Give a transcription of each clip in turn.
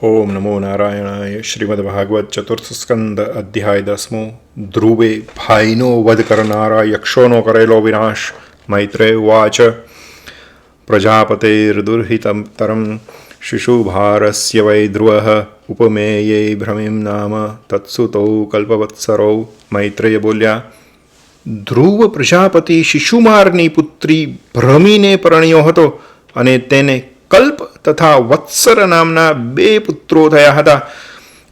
ઓમ નમો નારાયણાય શ્રીમદ ભાગવત ચતુર્થ સ્કંદ અધ્યાય દસમો ધ્રુવે ભાઈનો વધ કરનારા યક્ષોનો કરેલો વિનાશ મૈત્રે વાચ પ્રજાપતેર્દુર્હિતરમ તરમ શિશુભારસ્ય વૈ ધ્રુવ ઉપમેયે ભ્રમિમ નામ તત્સુતૌ કલ્પવત્સરૌ મૈત્રેય બોલ્યા ધ્રુવ પ્રજાપતિ શિશુમારની પુત્રી ભ્રમીને પરણ્યો હતો અને તેને કલ્પ તથા વત્સર નામના બે પુત્રો થયા હતા.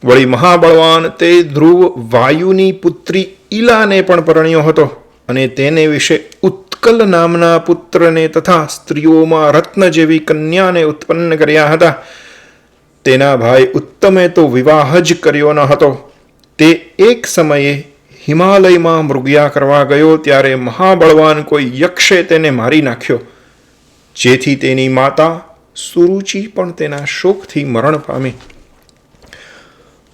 વળી મહાબળવાન તે ધ્રુવ વાયુની પુત્રી ઈલાને પણ પરણ્યો હતો અને તેને વિશે ઉત્કલ નામના પુત્રને તથા સ્ત્રીઓમાં રત્ન જેવી કન્યાને ઉત્પન્ન કર્યા હતા. તેના ભાઈ ઉત્તમે તો વિવાહ જ કર્યો ન હતો. તે એક સમયે હિમાલયમાં મૃગયા કરવા ગયો ત્યારે મહાબળવાન કોઈ યક્ષે તેને મારી નાખ્યો. જેથી તેની માતા સુરુચિ પણ તેના શોકથી મરણ પામી.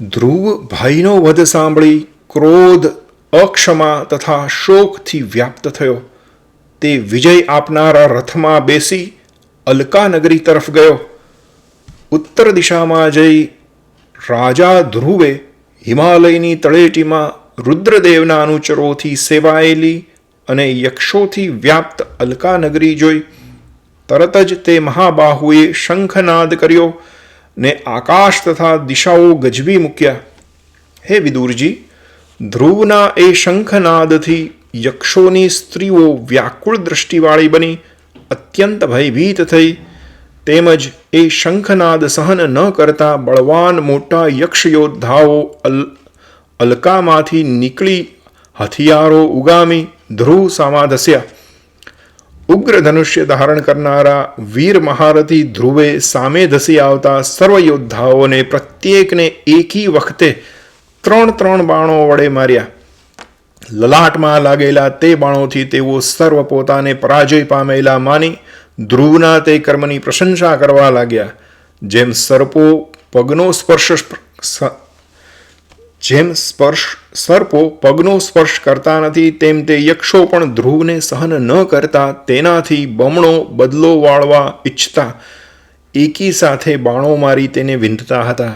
ધ્રુવ ભાઈનો વધ સાંભળી ક્રોધ, અક્ષમા તથા શોકથી વ્યાપ્ત થયો. તે વિજય આપનારા રથમાં બેસી અલકાનગરી તરફ ગયો. ઉત્તર દિશામાં જઈ રાજા ધ્રુવે હિમાલયની તળેટીમાં રુદ્રદેવના અનુચરોથી સેવાયેલી અને યક્ષોથી વ્યાપ્ત અલકાનગરી જોઈ. તરત જ તે મહાબાહુએ શંખનાદ કર્યો ને આકાશ તથા દિશાઓ ગજવી મૂક્યા. હે વિદુરજી, ધ્રુવના એ શંખનાદથી યક્ષોની સ્ત્રીઓ વ્યાકુળ દૃષ્ટિવાળી બની, અત્યંત ભયભીત થઈ. તેમજ એ શંખનાદ સહન ન કરતા બળવાન મોટા યક્ષ યોદ્ધાઓ અલ, અલકામાંથી નીકળી હથિયારો ઉગામી ધ્રુવ સામા ધસ્યા ઉગ્ર ધનુષ્ય ધારણ કરનારા વીર મહારથી ધ્રુવે સામે ધસી આવતા સર્વ યોદ્ધાઓને પ્રત્યેકને એકી વખતે ત્રણ ત્રણ બાણો વડે માર્યા. લલાટમાં લાગેલા તે બાણોથી તેઓ સર્વ પોતાને પરાજય પામેલા માની ધ્રુવના તે કર્મની પ્રશંસા કરવા લાગ્યા. જેમ સર્પો પગનો સ્પર્શ જેમ સ્પર્શ સર્પો પગનો સ્પર્શ કરતા નથી, તેમ તે યક્ષો પણ ધ્રુવને સહન ન કરતા, તેનાથી બમણો બદલો વાળવા ઈચ્છતા. એકી સાથે બાણો મારી તેને વિંધતા હતા.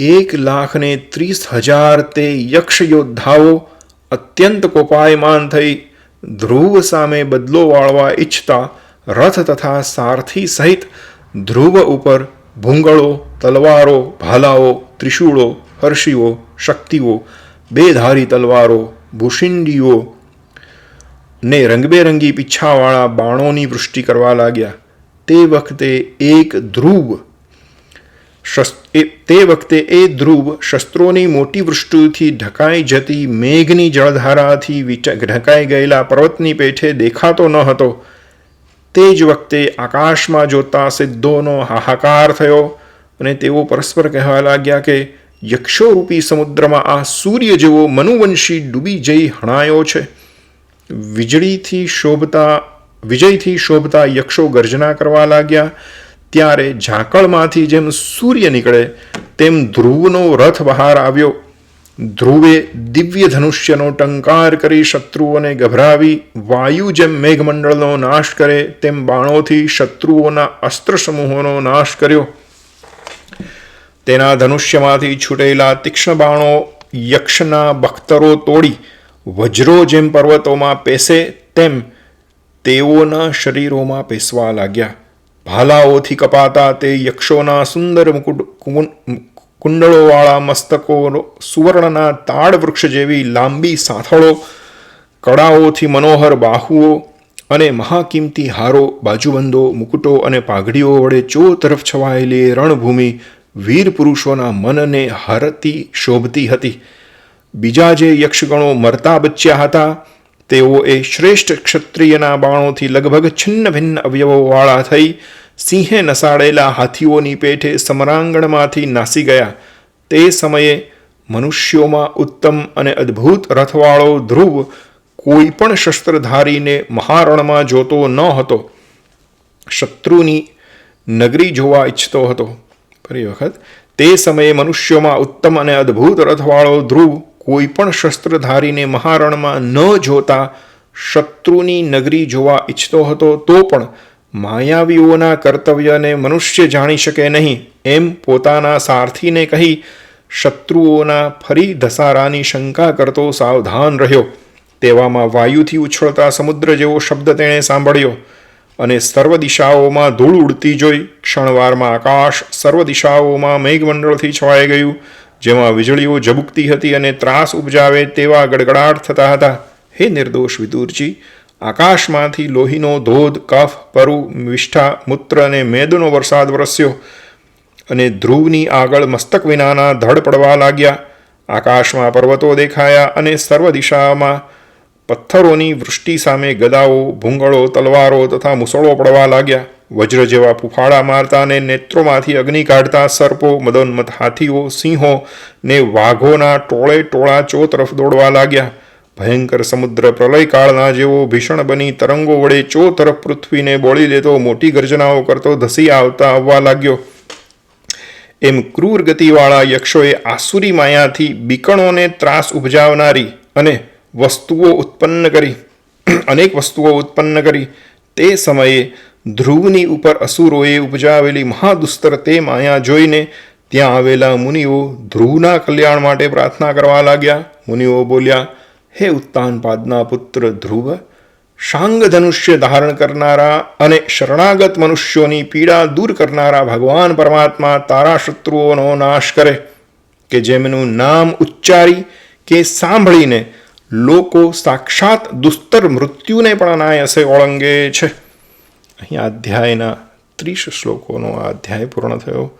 એક લાખને ત્રીસ હજાર તે યક્ષ યોદ્ધાઓ અત્યંત કોપાયમાન થઈ, ધ્રુવ સામે બદલો વાળવા ઈચ્છતા, રથ તથા સારથી સહિત ધ્રુવ ઉપર ભૂંગળો, તલવારો, ભાલાઓ, ત્રિશૂળો હર્ષીઓ શક્તિઓ, બેધારી તલવારો, ભૂષિંડીઓ ને રંગબેરંગી પીછાવાળા બાણોની વૃષ્ટિ કરવા લાગ્યા. તે વખતે એક ધ્રુવ તે વખતે એ ધ્રુવ શસ્ત્રોની મોટી વૃષ્ટિથી ઢકાઈ જતી મેઘની જળધારાથી ઢકાઈ ગયેલા પર્વતની પેઠે દેખાતો ન હતો. તે જ વખતે આકાશમાં જોતા સિદ્ધોનો હાહાકાર થયો અને તેઓ પરસ્પર કહેવા લાગ્યા કે યક્ષોરૂપી સમુદ્રમાં આ સૂર્ય જેવો મનુવંશી ડૂબી જઈ હણાયો છે. વીજળીથી શોભતા, વિજયથી શોભતા યક્ષો ગર્જના કરવા લાગ્યા. ત્યારે ઝાકળમાંથી જેમ સૂર્ય નીકળે, તેમ ધ્રુવનો રથ બહાર આવ્યો. ધ્રુવે દિવ્ય ધનુષ્યનો ટંકાર કરી શત્રુઓને ગભરાવી, વાયુ જેમ મેઘમંડળનો નાશ કરે, તેમ બાણોથી શત્રુઓના અસ્ત્ર સમૂહોનો નાશ કર્યો. તેના ધનુષ્યમાંથી છૂટેલા તીક્ષ્ણ બાણો યક્ષના બખ્તરો તોડી વજ્રો જેમ પર્વતોમાં પેસે તેમ તેઓના શરીરોમાં પેસવા લાગ્યા. ભાલાઓથી કપાતા તે યક્ષોના સુંદર મુકુટ કુંડળોવાળા મસ્તકો સુવર્ણના તાડ વૃક્ષ જેવી લાંબી સાથળો, કળાઓથી મનોહર બાહુઓ અને મહાકિંમતી હારો, બાજુબંધો, મુકુટો અને પાઘડીઓ વડે ચો તરફ છવાયેલી રણભૂમિ વીર પુરુષોના મનને હરતી, શોભતી હતી. બીજા જે યક્ષગણો મરતા બચ્યા હતા, તેઓ એ શ્રેષ્ઠ ક્ષત્રિયના બાણોથી લગભગ છિન્ન ભિન્ન અવયવોવાળા થઈ સિંહે નસાડેલા હાથીઓની પેઠે સમરાંગણમાંથી નાસી ગયા. તે સમયે મનુષ્યોમાં ઉત્તમ અને અદ્ભુત રથવાળો ધ્રુવ કોઈ પણ શસ્ત્રધારીને મહારણમાં જોતો ન હતો. શત્રુની નગરી જોવા ઈચ્છતો હતો. ફરી વખત તે સમયે મનુષ્યોમાં ઉત્તમ અને અદ્ભુત રથવાળો ધ્રુવ કોઈ પણ શસ્ત્રધારીને મહારણમાં ન જોતા શત્રુની નગરી જોવા ઈચ્છતો હતો, તો પણ માયાવીઓના કર્તવ્યને મનુષ્ય જાણી શકે નહીં. એમ પોતાના સારથીને કહી શત્રુઓના ફરી ધસારાની શંકા કરતો સાવધાન રહ્યો. તેવામાં વાયુથી ઉછળતા સમુદ્ર જેવો શબ્દ તેણે સાંભળ્યો. અને સર્વ દિશાઓમાં ધૂળ ઉડતી જોઈ ક્ષણવારમાં આકાશ સર્વ દિશાઓમાં મેઘમંડળથી છવાઈ ગયું, જેમાં વીજળીઓ ઝબુકતી હતી અને ત્રાસ ઉપજાવે તેવા ગડગડાટ થતા હતા. હે નિર્દોષ વિદુરજી, આકાશમાંથી લોહીનો ધોધ, કફ, પરુ, વિષ્ઠા, મૂત્ર અને મેદનો વરસાદ વરસ્યો અને ધ્રુવની આગળ મસ્તક વિનાના ધડ પડવા લાગ્યા. આકાશમાં પર્વતો દેખાયા અને સર્વ દિશામાં પથ્થરોની વૃષ્ટિ સામે ગદાઓ, ભૂંગળો, તલવારો તથા મુસળો પડવા લાગ્યા. વજ્ર જેવા ફૂફાળા મારતા અને નેત્રોમાંથી અગ્નિ કાઢતા સર્પો મદોન્મત હાથીઓ, સિંહો ને વાઘોના ટોળે ટોળા ચો તરફ દોડવા લાગ્યા. ભયંકર સમુદ્ર પ્રલયકાળના જેવો ભીષણ બની તરંગો વડે ચો તરફ પૃથ્વીને બોળી લેતો મોટી ગર્જનાઓ કરતો ધસી આવતા આવવા લાગ્યો. એમ ક્રૂર ગતિવાળા યક્ષોએ આસુરી માયાથી બીકણોને ત્રાસ ઉપજાવનારી અને વસ્તુઓ ઉત્પન્ન કરી, અનેક વસ્તુઓ ઉત્પન્ન કરી. તે સમયે ધ્રુવની ઉપર અસુરોએ ઉપજાવેલી મહાદુસ્તર તે માયા જોઈને ત્યાં આવેલા મુનિઓ ધ્રુવના કલ્યાણ માટે પ્રાર્થના કરવા લાગ્યા. મુનિઓ બોલ્યા, હે ઉત્તાનપાદના પુત્ર ધ્રુવ, શાંગ ધનુષ્ય ધારણ કરનારા અને શરણાગત મનુષ્યોની પીડા દૂર કરનારા ભગવાન પરમાત્મા તારા શત્રુઓનો નાશ કરે, કે જેમનું નામ ઉચ્ચારી કે સાંભળીને લોકો સાક્ષાત દુસ્તર મૃત્યુને પણ અનાયાસે ઓળંગે છે. અહીં અધ્યાયના ત્રીસ શ્લોકોનો આ અધ્યાય પૂર્ણ થયો.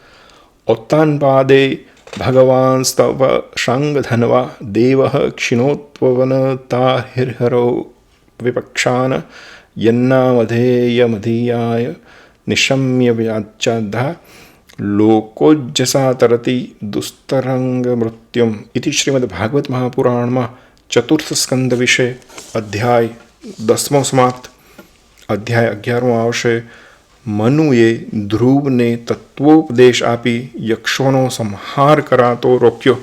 ઉત્તાનપાદે ભગવાન સ્તવ શાંગધનવા દેવ ક્ષિણોત્વન તાહિર્હરો વિપક્ષાન યન્નામધેયમધીયાય નિશમ્ય વ્યાચ્યાધા લોકોજ્જસા તરતી દુસ્તરંગ મૃત્યુમ શ્રીમદ ભાગવત મહાપુરાણમાં ચતુર્થ સ્કંદ વિશે અધ્યાય દસમો સમાપ્ત અધ્યાય અગિયારમો આવશે મનુએ ધ્રુવને તત્વોપદેશ આપી યક્ષોનો સંહાર કરાતો રોક્યો